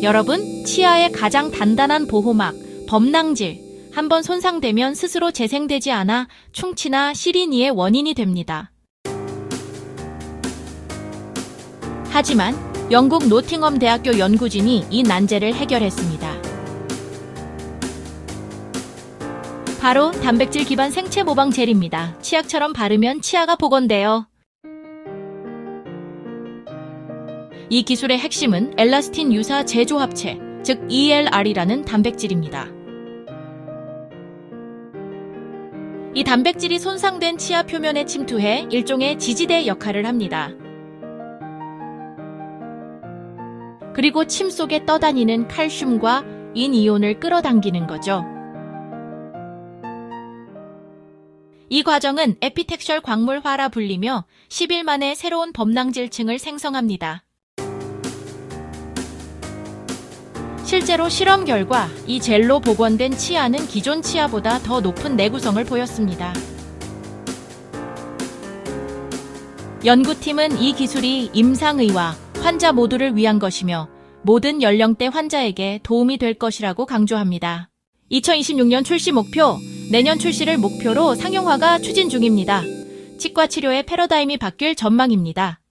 여러분, 치아의 가장 단단한 보호막, 범낭질. 한번 손상되면 스스로 재생되지 않아 충치나 시린이의 원인이 됩니다. 하지만 영국 노팅엄 대학교 연구진이 이 난제를 해결했습니다. 바로 단백질 기반 생체 모방 젤입니다. 치약처럼 바르면 치아가 복원돼요. 이 기술의 핵심은 엘라스틴 유사 제조합체, 즉 ELR이라는 단백질입니다. 이 단백질이 손상된 치아 표면에 침투해 일종의 지지대 역할을 합니다. 그리고 침 속에 떠다니는 칼슘과 인이온을 끌어당기는 거죠. 이 과정은 에피텍셜 광물화라 불리며 10일 만에 새로운 범낭질층을 생성합니다. 실제로 실험 결과 이 젤로 복원된 치아는 기존 치아보다 더 높은 내구성을 보였습니다. 연구팀은 이 기술이 임상의와 환자 모두를 위한 것이며 모든 연령대 환자에게 도움이 될 것이라고 강조합니다. 2026년 출시 목표, 내년 출시를 목표로 상용화가 추진 중입니다. 치과 치료의 패러다임이 바뀔 전망입니다.